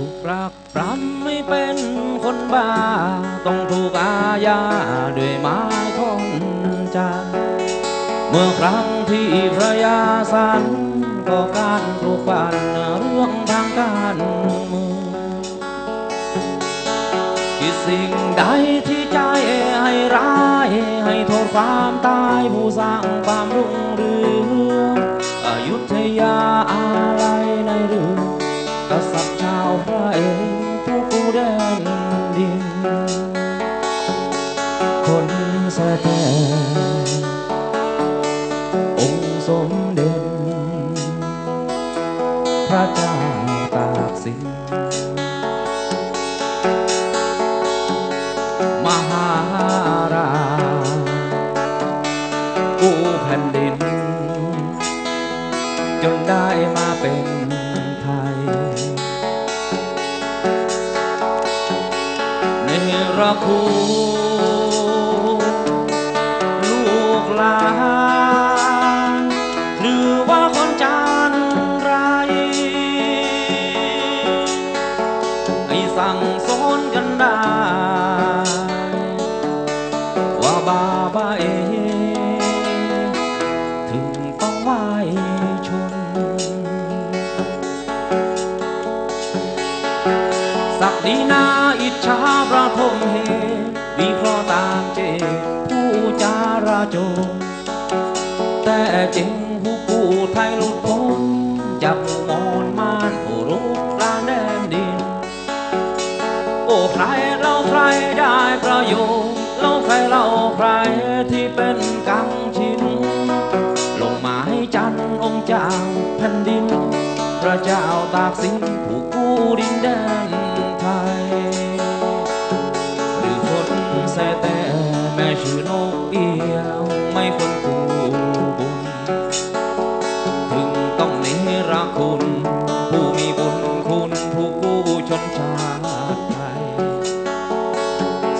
ถูกปรักปรำไม่เป็นคนบ้า ต้องถูกอาญาด้วยไม้ของจันเมื่อครั้งที่พระยาสันก็การปลูกฝันเรื่องทางการเมืองที่สิ่งใดที่ใจให้ร้าย ให้โทษความตายผู้สร้างความรุ่งเรืองอยุธยา จนได้มาเป็นไทย ในรคุ อิจฉาประทมเหตุวิเคราะห์ตามเจตผู้จาราโจรแต่จริงผู้กู้ไทยหลุดพ้นจากหมู่มอนมานผู้รุกรานแดนดิน โอ้ใครเล่าใครได้ประโยชน์เล่าใครเล่าใครที่เป็นกังชิน ลงมาให้จันองค์เจ้าแผ่นดิน พระเจ้าตากสินผู้กู้ดินแดน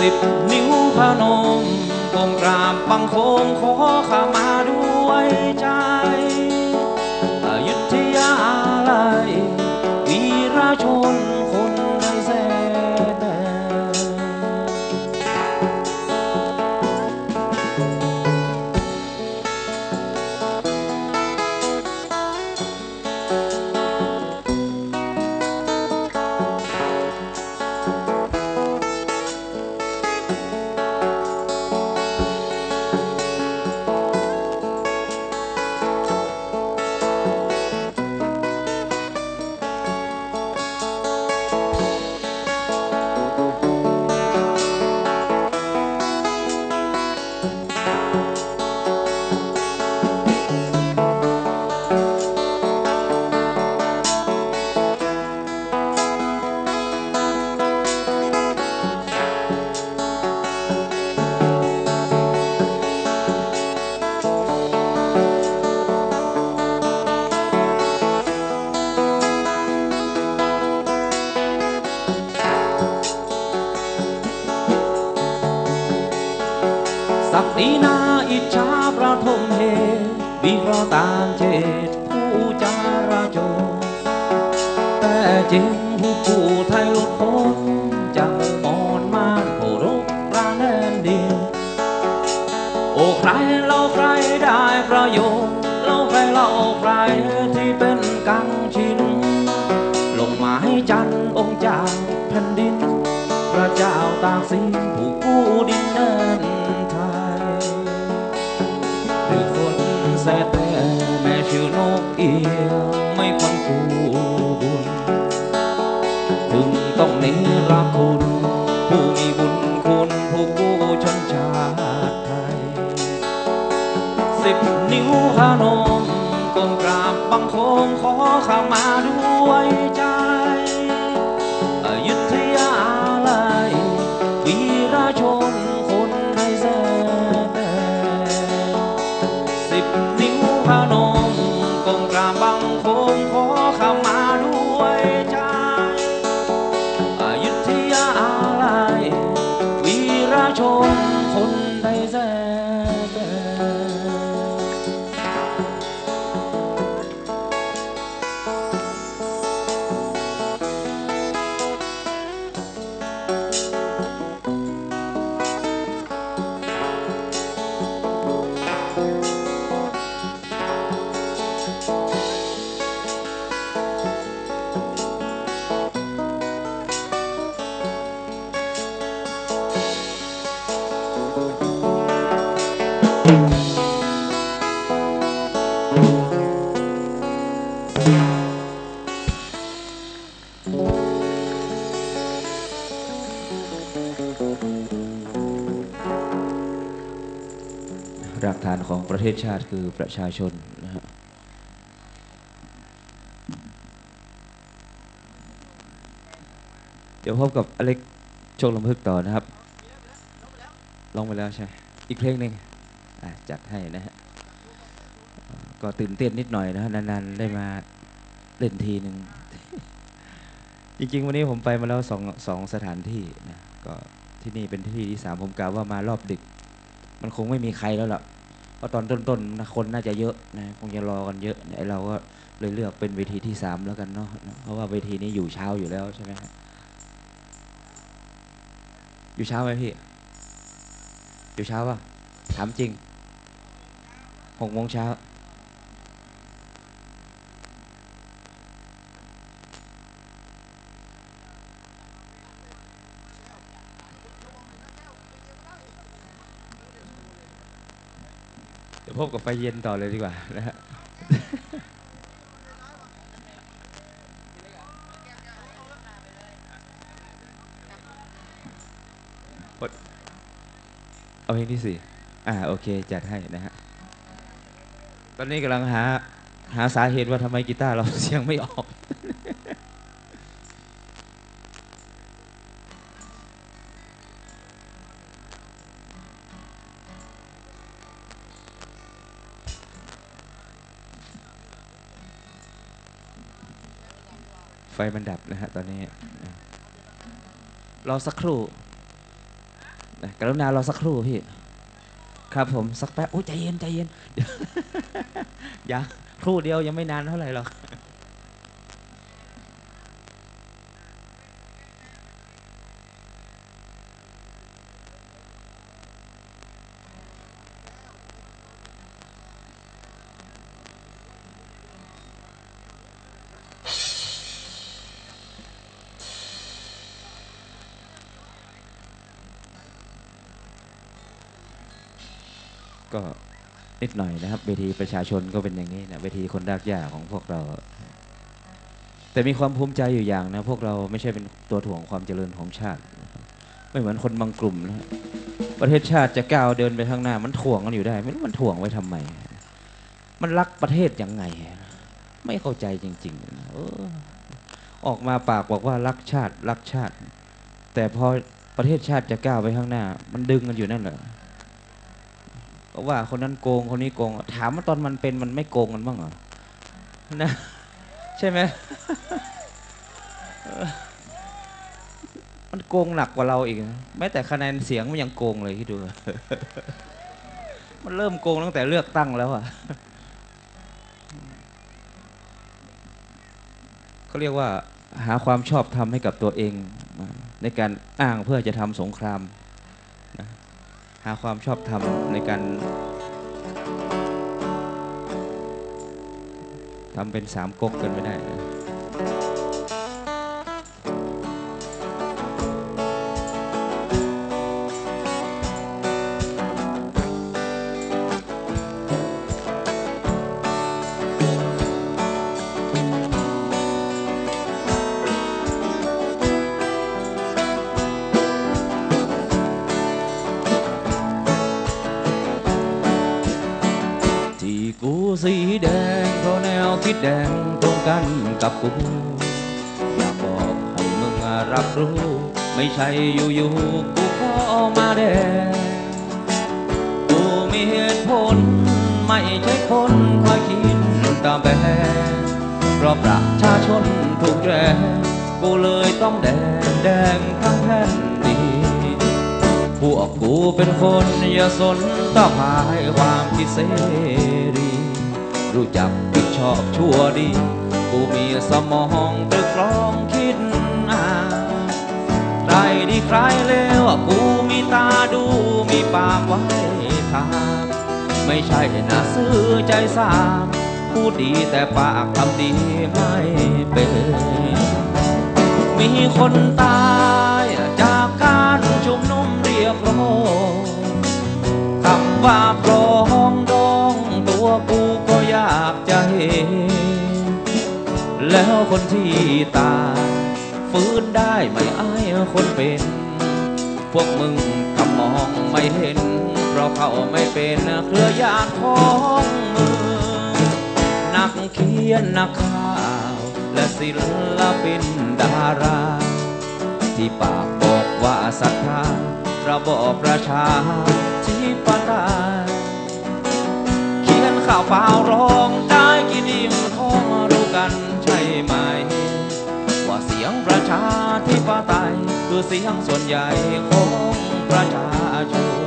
สิบนิ้วพนมกงกราบบังคมขอขามาด้วยใจอยุธยาลายวีราชน อานของประเทศชาติคือประชาชนนะฮะเดี๋ยวพบกับอเล็กโชคลำพึกต่อนะครับ ลองไปแล้วใช่ อีกเพลงหนึ่งจัดให้นะฮะ ก็ตื่นเต้นนิดหน่อยนะฮะ นานๆ ได้มาเล่นทีหนึ่ง จริง ๆ วันนี้ผมไปมาแล้วสองสองสถานที่นะ ก็ที่นี่เป็นที่ที่สามผมกล่าวว่ามารอบดึก มันคงไม่มีใครแล้วล่ะ เพราะตอนต้นๆนคนน่าจะเยอะนะคงจะรอกันเยอะไอเราก็เลยเลือกเป็นเวทีที่สามแล้วกันเนาะเพราะว่าเวทีนี้อยู่เช้าอยู่แล้วใช่ไหมอยู่เช้าไหมพี่อยู่เช้าป่ะถามจริงหกโมงเช้า พบกับไฟเย็นต่อเลยดีกว่านะฮะเอาเพลงที่สี่อ่าโอเค จัดให้นะฮะ ตอนนี้กำลังหา หาสาเหตุว่าทำไมกีตาร์เราเสียงไม่ออก ไฟมันดับนะฮะตอนนี้นะรอสักครู่นะกรุณารอสักครู่พี่ ครับผมสักแป๊บโอ้ยใจเย็นใจเย็นเดี๋ยวยังครู่เดียวยังไม่นานเท่าไหร่หรอก นิดหน่อยนะครับเวทีประชาชนก็เป็นอย่างนี้นะเวทีคนรากหญ้าของพวกเรา แต่มีความภูมิใจอยู่อย่างนะ พวกเราไม่ใช่เป็นตัวถ่วงความเจริญของชาติ ไม่เหมือนคนบางกลุ่มนะประเทศชาติจะก้าวเดินไปข้างหน้า มันถ่วงกันอยู่ได้ ไม่รู้มันถ่วงไว้ทำไม มันรักประเทศยังไง ไม่เข้าใจจริงๆออออกมาปากบอกว่ารักชาติรักชาติ แต่พอประเทศชาติจะก้าวไปข้างหน้า มันดึงกันอยู่นั่นแหละ ก็ว่าคนนั้นโกงคนนี้โกง ถามว่าตอนมันเป็นมันไม่โกงกันบ้างเหรอนะใช่ไหมมันโกงหนักกว่าเราอีกแม้แต่คะแนนเสียงมันยังโกงเลยคิดดู มันเริ่มโกงตั้งแต่เลือกตั้งแล้วอะเขาเรียกว่า หาความชอบธรรมให้กับตัวเอง ในการอ้างเพื่อจะทำสงคราม หาความชอบธรรมในการทำเป็นสามก๊กกันไม่ได้นะ แดงตรงกันกับกูอยากบอกให้มึงรับรู้ ไม่ใช่อยู่ๆกูขอมาแดงกูมีเหตุผล ไม่ใช่คนคอยคิดตามแบบเพราะประชาชนถูกแดงกูเลยต้องแดงแดงทั้งแผ่นดินพวกกูเป็นคนอย่าสนต่อภายความคิดเสรีรู้จัก อบชั่วดี กูมีสมองตรึกตรองคิดอ่านใครดีใครเลวกูมีตาดูมีปากไว้ทางไม่ใช่น่าซื้อใจสามพูดดีแต่ปากทำดีไม่เป็น มีคนตายจากการชุมนุมเรียกร้องคำว่าปร อยากจะเห็น แล้วคนที่ตายฟื้นได้ไม่อายคนเป็น พวกมึงทำมองไม่เห็น เพราะเขาไม่เป็นเครือญาติของมืองนักเขียนนักข่าว และศิลปินดารา ที่ปากบอกว่าศรัทธาระบอบประชาธิปไตย เสียงส่วนใหญ่ของประชาชน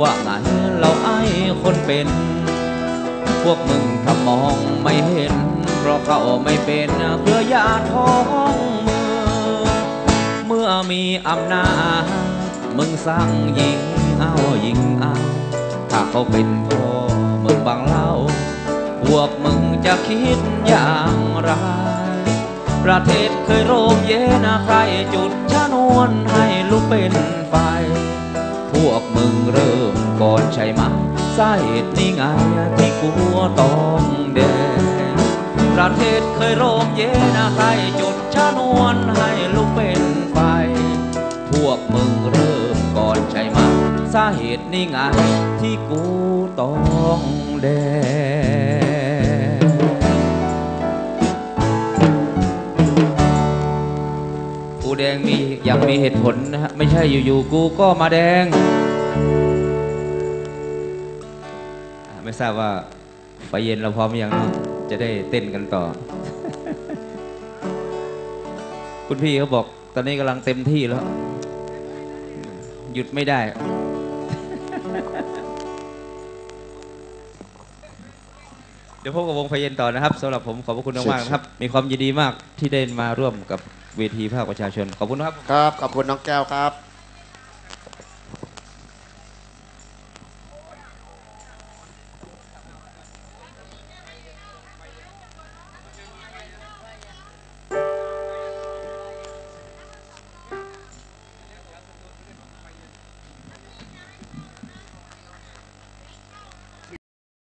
ว่าไงเราไอ้คนเป็น พวกมึงถ้ามองไม่เห็น เพราะเขาไม่เป็นเครือญาติของเมืองเมื่อมีอำนาจมึงสั่งยิงเอายิงเอาถ้าเขาเป็นพ่อมึงบังเล่า พวกมึงจะคิดอย่างไรประเทศเคยโรมเย็นใครจุดชนวนให้ลุกเป็นไฟ วกมึงเริ่มก่อนใช่ไหมสาเหตุนี่ไงที่กลัวต้องแดงประเทศเคยโรมเย็นใครจุดชนวนให้ลุกเป็นไฟ พวกมึงเริ่มก่อนใช่ไหมสาเหตุนี่ไงที่กูต้องแดง กูแดงมีอย่างมีเหตุผลนะฮะไม่ใช่อยู่ๆกูก็มาแดง ไม่ทราบว่าไฟเย็นเราพร้อมอยังเนาะจะได้เต้นกันต่อ คุณพี่เขาบอกตอนนี้กำลังเต็มที่แล้ว หยุดไม่ได้เดี๋ยวพบกับวงไฟเย็นต่อนะครับสำหรับผมขอบพระคุณมากๆนะครับ มีความยินดีมากที่ได้มาร่วมกับ เวทีภาคประชาชน ขอบคุณครับ ครับ ขอบคุณน้องแก้วครับ